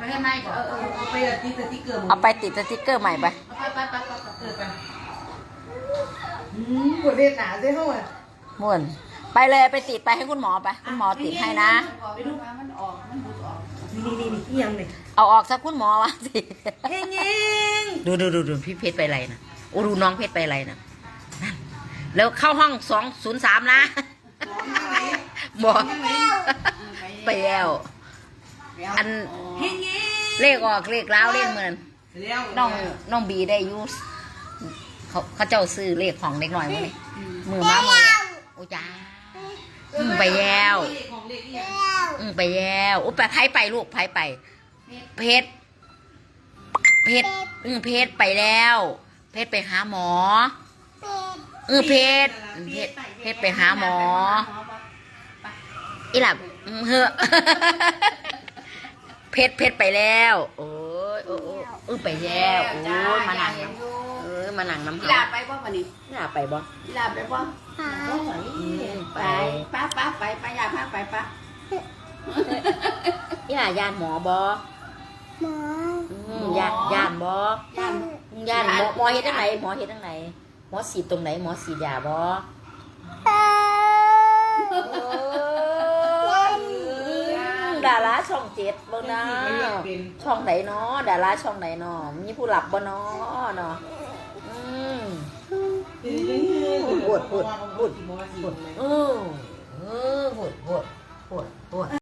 ไปข้างในก่อนเออเออเอาไปติดสติ๊กเกอร์เอาไปติดสติ๊กเกอร์ใหม่ไปไปไปไปไปเออไปอืมปวดเรียนหนาใช่ไหมม่วนไปเลยไปติดไปให้คุณหมอไปคุณหมอติดให้นะไปดูมันออกมันบุดออกนี่นี่นี่ยังเนี่ยเอาออกสักคุณหมอวะสิเฮงเฮงดูดูดูดูพี่เพชรไปไรนะโอ้ดูน้องเพชรไปไรนะนั่นแล้วเข้าห้องสองศูนย์สามนะบอกไปแล้ว อันเฮงเฮงเลขออกเลขแล้วเลขเหมือนแล้วน้องน้องบีได้อยูเขาเขาเจ้าซื้อเลขของเด็กหน่อยมั้ยมือมามือโอ้จ้าอืมไปแล้วของเล็กอีกอืมไปแล้วอุยไปไผไปลูกไผไป เพชรเพชรอืมเพชรไปแล้ว เพชรไปหาหมอเออเพชรเพชรเพชรไปหาหมออีหลับอืมเฮ้อ เพชรเพชรไปแล้ว โอ้ยโอ้ยโอ้ยเออไปแล้วโอ้ยมาหนังน้ำเออมาหนังน้ำกีเฮาฬาไปบ่วันนี้หน้าไปบ่กีฬาไปบ่อืมไปไปป้าป้าไปป้ายาพาไปป้าอีหลายานหมอบ่อืมยานยานบ่ย่านยานหมอหมอเฮ็ดจังไหนหมอเฮ็ดจังไหนหมอสีดตรงไหนหมอสีดยาบ่ ดาราช่องเจ็ดบ่นะช่องไหนเนาะดาราช่องไหนเนาะมีผู้หลับบ่เนาะเนาะอืมปวดปวดปวดปวดเออ